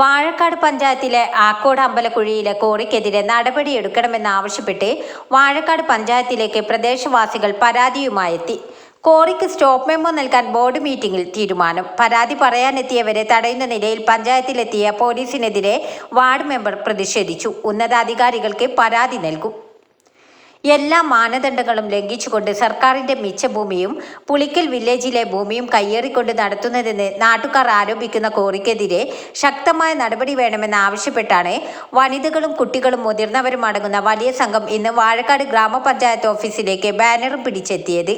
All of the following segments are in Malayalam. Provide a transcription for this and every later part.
വാഴക്കാട് പഞ്ചായത്തിലെ ആക്കോട് അമ്പലക്കുഴിയിലെ കോറിക്കെതിരെ നടപടിയെടുക്കണമെന്നാവശ്യപ്പെട്ട് വാഴക്കാട് പഞ്ചായത്തിലേക്ക് പ്രദേശവാസികൾ പരാതിയുമായെത്തി. കോറിക്ക് സ്റ്റോപ്പ് മെമ്മോ നൽകാൻ ബോർഡ് മീറ്റിംഗിൽ തീരുമാനം. പരാതി പറയാനെത്തിയവരെ തടയുന്ന നിലയിൽ പഞ്ചായത്തിലെത്തിയ പോലീസിനെതിരെ വാർഡ് മെമ്പർ പ്രതിഷേധിച്ചു. ഉന്നതാധികാരികൾക്ക് പരാതി നൽകും. എല്ലാ മാനദണ്ഡങ്ങളും ലംഘിച്ചുകൊണ്ട് സർക്കാരിന്റെ മിച്ചഭൂമിയും പുളിക്കൽ വില്ലേജിലെ ഭൂമിയും കയ്യേറിക്കൊണ്ട് നടത്തുന്നതെന്ന് നാട്ടുകാർ ആരോപിക്കുന്ന കോറിക്കെതിരെ ശക്തമായ നടപടി വേണമെന്ന് ആവശ്യപ്പെട്ടാണ് വനിതകളും കുട്ടികളും മുതിർന്നവരും അടങ്ങുന്ന വലിയ സംഘം ഇന്ന് വാഴക്കാട് ഗ്രാമപഞ്ചായത്ത് ഓഫീസിലേക്ക് ബാനറും പിടിച്ചെത്തിയത്.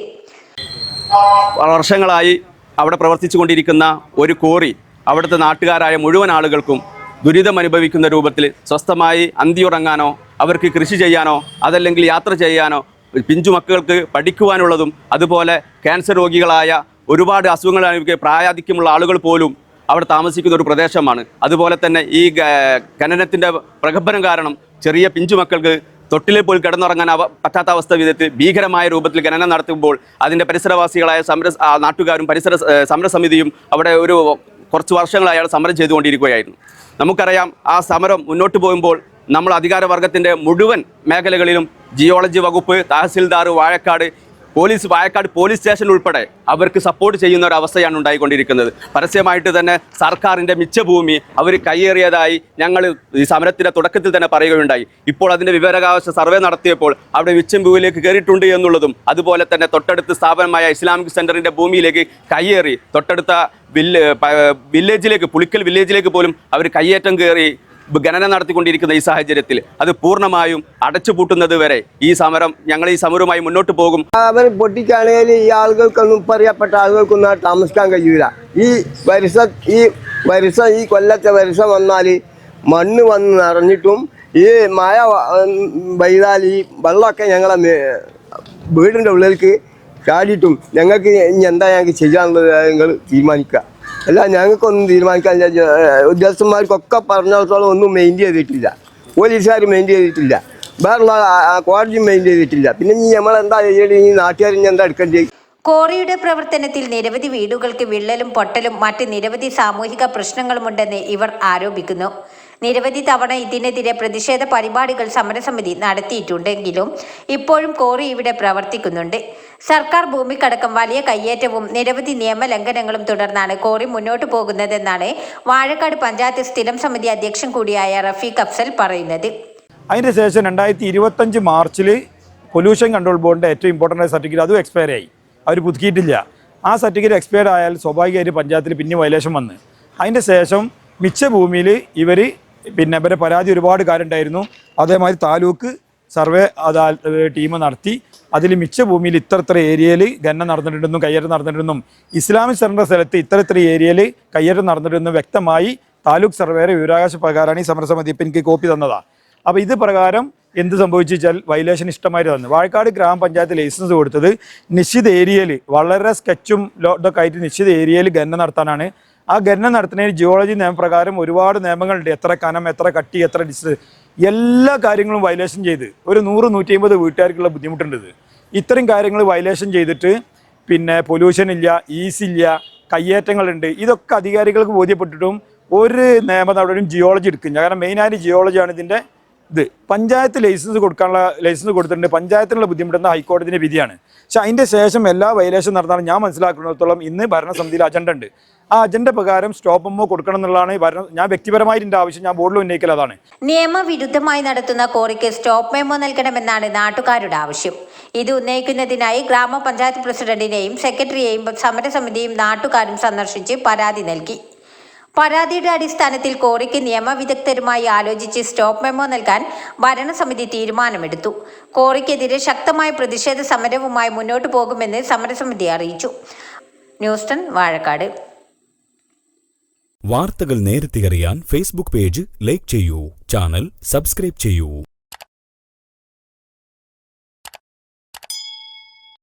വർഷങ്ങളായി അവിടെ പ്രവർത്തിച്ചു കൊണ്ടിരിക്കുന്ന ഒരു കോറി അവിടുത്തെ നാട്ടുകാരായ മുഴുവൻ ആളുകൾക്കും ദുരിതം അനുഭവിക്കുന്ന രൂപത്തിൽ സ്വസ്ഥമായി അന്തിയുറങ്ങാനോ അവർക്ക് കൃഷി ചെയ്യാനോ അതല്ലെങ്കിൽ യാത്ര ചെയ്യാനോ പിഞ്ചു മക്കൾക്ക് പഠിക്കുവാനുള്ളതും അതുപോലെ ക്യാൻസർ രോഗികളായ ഒരുപാട് അസുഖങ്ങൾ പ്രായാധിക്യമുള്ള ആളുകൾ പോലും അവിടെ താമസിക്കുന്ന ഒരു പ്രദേശമാണ്. അതുപോലെ തന്നെ ഈ ഖനനത്തിന്റെ പ്രകമ്പനം കാരണം ചെറിയ പിഞ്ചു മക്കൾക്ക് തൊട്ടിലിൽ പോയി കിടന്നുറങ്ങാൻ അവ പറ്റാത്ത അവസ്ഥ വിധത്തിൽ ഭീകരമായ രൂപത്തിൽ ഖനനം നടത്തുമ്പോൾ അതിന്റെ പരിസരവാസികളായ സമര നാട്ടുകാരും പരിസര സമരസമിതിയും അവിടെ ഒരു കുറച്ച് വർഷങ്ങളായി സമരം ചെയ്തുകൊണ്ടിരിക്കുകയായിരുന്നു. നമുക്കറിയാം ആ സമരം മുന്നോട്ട് പോകുമ്പോൾ നമ്മൾ അധികാരവർഗത്തിന്റെ മുഴുവൻ മേഖലകളിലും ജിയോളജി വകുപ്പ് tahsildar Vazhakkad police Vazhakkad police station ഉൾപ്പെടെ അവർക്ക് സപ്പോർട്ട് ചെയ്യുന്ന ഒരു അവസ്ഥയാണ് ഉണ്ടായിക്കൊണ്ടിരിക്കുന്നത്. പരസ്യമായിട്ട് തന്നെ സർക്കാരിന്റെ മിച്ചഭൂമി അവർ കയ്യേറിയതായി ഞങ്ങൾ ഈ സമരത്തിന്റെ തുടക്കത്തിൽ തന്നെ പറയുകയുണ്ടായി. ഇപ്പോൾ അതിന്റെ വിവരാവകാശ സർവേ നടത്തിയപ്പോൾ അവിടെ മിച്ചം ഭൂമിയിലേക്ക് കയറിയിട്ടുണ്ട് എന്നുള്ളതും അതുപോലെ തന്നെ തൊട്ടടുത്ത് സ്ഥാപനമായ ഇസ്ലാമിക് സെന്ററിന്റെ ഭൂമിയിലേക്ക് കയ്യേറി തൊട്ടടുത്ത വില്ല് വില്ലേജിലേക്ക് പുളിക്കൽ വില്ലേജിലേക്ക് പോലും അവർ കയ്യേറ്റം കയറി ഖനനം നടത്തിക്കൊണ്ടിരിക്കുന്ന ഈ സാഹചര്യത്തിൽ അത് പൂർണമായും അടച്ചുപൂട്ടുന്നത് വരെ ഈ സമരം ഞങ്ങൾ ഈ സമരവുമായി മുന്നോട്ട് പോകും. അവർ പൊട്ടിക്കാണെങ്കിൽ ഈ ആളുകൾക്കൊന്നും പറയപ്പെട്ട ആളുകൾക്കൊന്നും താമസിക്കാൻ കഴിയൂല. ഈ വരിസ ഈ വരിസ ഈ കൊല്ലത്തെ വരിസ വന്നാൽ മണ്ണ് വന്ന് നിറഞ്ഞിട്ടും ഈ മഴ പെയ്താൽ ഈ വെള്ളമൊക്കെ ഞങ്ങളെ വീടിന്റെ ഉള്ളിലേക്ക് ചാടിയിട്ടും ഞങ്ങൾക്ക് ഇനി എന്താ ഞങ്ങൾക്ക് ചെയ്യാനുള്ളത് നിങ്ങൾ തീരുമാനിക്കുക. അല്ല ഞങ്ങൾക്കൊന്നും തീരുമാനിക്കാൻ ഉദ്യോഗസ്ഥന്മാർക്കൊക്കെ പറഞ്ഞിടത്തോളം ഒന്നും മെയിൻ ചെയ്തിട്ടില്ല. പോലീസുകാർ മെയിൻ ചെയ്തിട്ടില്ല. വേറുള്ള കോടതി മെയിൻ ചെയ്തിട്ടില്ല. പിന്നെ ഇനി നമ്മളെന്താ ചെയ്യേണ്ടത്? ഈ നാട്ടുകാർ ഇനി എന്താ എടുക്കേണ്ടത്? കോറിയുടെ പ്രവർത്തനത്തിൽ നിരവധി വീടുകൾക്ക് വിള്ളലും പൊട്ടലും മറ്റ് നിരവധി സാമൂഹിക പ്രശ്നങ്ങളുമുണ്ടെന്ന് ഇവർ ആരോപിക്കുന്നു. നിരവധി തവണ ഇതിനെതിരെ പ്രതിഷേധ പരിപാടികൾ സമരസമിതി നടത്തിയിട്ടുണ്ടെങ്കിലും ഇപ്പോഴും കോറി ഇവിടെ പ്രവർത്തിക്കുന്നുണ്ട്. സർക്കാർ ഭൂമിക്കടക്കം വലിയ കയ്യേറ്റവും നിരവധി നിയമലംഘനങ്ങളും തുടർന്നാണ് കോറി മുന്നോട്ടു പോകുന്നതെന്നാണ് വാഴക്കാട് പഞ്ചായത്ത് സ്ഥിരം സമിതി അധ്യക്ഷൻ കൂടിയായ റഫീഖ് അഫ്സൽ പറയുന്നത്. അതിന്റെ ശേഷം രണ്ടായിരത്തി ഇരുപത്തഞ്ച് മാർച്ചിൽ പൊല്യൂഷൻ കൺട്രോൾ ബോർഡിന്റെ ഏറ്റവും ഇമ്പോർട്ടന്റ് സർട്ടിഫിക്കറ്റ് അതും എക്സ്പയർ ആയി. അവർ പുതുക്കിയിട്ടില്ല. ആ സർട്ടിഫിക്കറ്റ് എക്സ്പയർ ആയാൽ സ്വാഭാവികമായിട്ട് പഞ്ചായത്തിൽ പിന്നെ വയലേഷൻ വന്ന്. അതിന്റെ ശേഷം മിച്ച ഭൂമിയിൽ ഇവർ പിന്നെ ഇവരെ പരാതി ഒരുപാട് കാര്യമുണ്ടായിരുന്നു അതേമാതിരി താലൂക്ക് സർവേ അതാ ടീം നടത്തി. അതിൽ മിച്ച ഭൂമിയിൽ ഇത്ര ഇത്ര ഏരിയയിൽ ഖനനം നടന്നിട്ടുണ്ടെന്നും കയ്യേറ്റം നടന്നിട്ടുണ്ടെന്നും ഇസ്ലാമിക് സെന്റർ സ്ഥലത്ത് ഇത്ര ഇത്ര ഏരിയയിൽ കയ്യേറ്റം നടന്നിട്ടുണ്ടെന്നും വ്യക്തമായി താലൂക്ക് സർവേയുടെ വിവരാവകാശ പ്രകാരമാണ് ഈ സമരസമിതി ഇപ്പം എനിക്ക് കോപ്പി തന്നതാണ് അപ്പോൾ ഇത് പ്രകാരം എന്ത് സംഭവിച്ചു വെച്ചാൽ വയലേഷൻ ഇഷ്ടമായിട്ട് തന്നു വാഴക്കാട് ഗ്രാമപഞ്ചായത്ത് ലൈസൻസ് കൊടുത്തത് നിശ്ചിത ഏരിയയിൽ വളരെ സ്കെച്ചും ലോഡൊക്കെ ആയിട്ട് നിശ്ചിത ഏരിയയിൽ ഖനനം നടത്താനാണ്. ആ ഖനനം നടത്തുന്നതിന് ജിയോളജി നിയമപ്രകാരം ഒരുപാട് നിയമങ്ങളുണ്ട്. എത്ര കനം എത്ര കട്ടി എത്ര ഡിസ് എല്ലാ കാര്യങ്ങളും വയലേഷൻ ചെയ്ത് ഒരു നൂറ് നൂറ്റി അമ്പത് വീട്ടുകാർക്കുള്ള ബുദ്ധിമുട്ടുണ്ട് ഇത്. ഇത്രയും കാര്യങ്ങൾ വയലേഷൻ ചെയ്തിട്ട് പിന്നെ പൊല്യൂഷൻ ഇല്ല ഈസ് ഇല്ല കയ്യേറ്റങ്ങളുണ്ട്. ഇതൊക്കെ അധികാരികൾക്ക് ബോധ്യപ്പെട്ടിട്ടും ഒരു നിയമ നടപടിയും ജിയോളജി എടുക്കില്ല കാരണം മെയിനായിട്ട് ജിയോളജിയാണ് ഇതിന്റെ ഇത് പഞ്ചായത്ത് ലൈസൻസ് കൊടുക്കാനുള്ള ലൈസൻസ് കൊടുത്തിട്ടുണ്ട്. പഞ്ചായത്തിനുള്ള ബുദ്ധിമുട്ടെന്ന ഹൈക്കോടതിന്റെ വിധിയാണ്. പക്ഷെ അതിന്റെ ശേഷം എല്ലാ വയലേഷൻ നടന്നാലും ഞാൻ മനസ്സിലാക്കുന്നിടത്തോളം ഇന്ന് ഭരണസമിതിയിൽ അജണ്ട ഉണ്ട്. ആ അജണ്ട പ്രകാരം സ്റ്റോപ്പ് എമ്മോ കൊടുക്കണം എന്നുള്ളതാണ് ഭരണ ഞാൻ വ്യക്തിപരമായി ആവശ്യം. ഞാൻ ബോർഡിൽ ഉന്നയിക്കൽ അതാണ്. നിയമവിരുദ്ധമായി നടത്തുന്ന കോറിക്ക് സ്റ്റോപ്പ് മെമ്മോ നൽകണമെന്നാണ് നാട്ടുകാരുടെ ആവശ്യം. ഇത് ഉന്നയിക്കുന്നതിനായി ഗ്രാമപഞ്ചായത്ത് പ്രസിഡന്റിനെയും സെക്രട്ടറിയെയും സമരസമിതിയും നാട്ടുകാരും സന്ദർശിച്ച് പരാതി നൽകി. പരാതിയുടെ അടിസ്ഥാനത്തിൽ കോറിക്ക് നിയമവിദഗ്ധരുമായി ആലോചിച്ച് സ്റ്റോപ്പ് മെമ്മോ നൽകാൻ ഭരണസമിതി തീരുമാനമെടുത്തു. കോറിക്കെതിരെ ശക്തമായ പ്രതിഷേധ സമരവുമായി മുന്നോട്ടു പോകുമെന്ന് സമരസമിതി അറിയിച്ചു. ന്യൂസ്റ്റൺ വാഴക്കാട്. വാർത്തകൾ നേരത്തെ അറിയാൻ ഫേസ്ബുക്ക് പേജ് ലൈക്ക് ചെയ്യൂ ചാനൽ സബ്സ്ക്രൈബ് ചെയ്യൂ.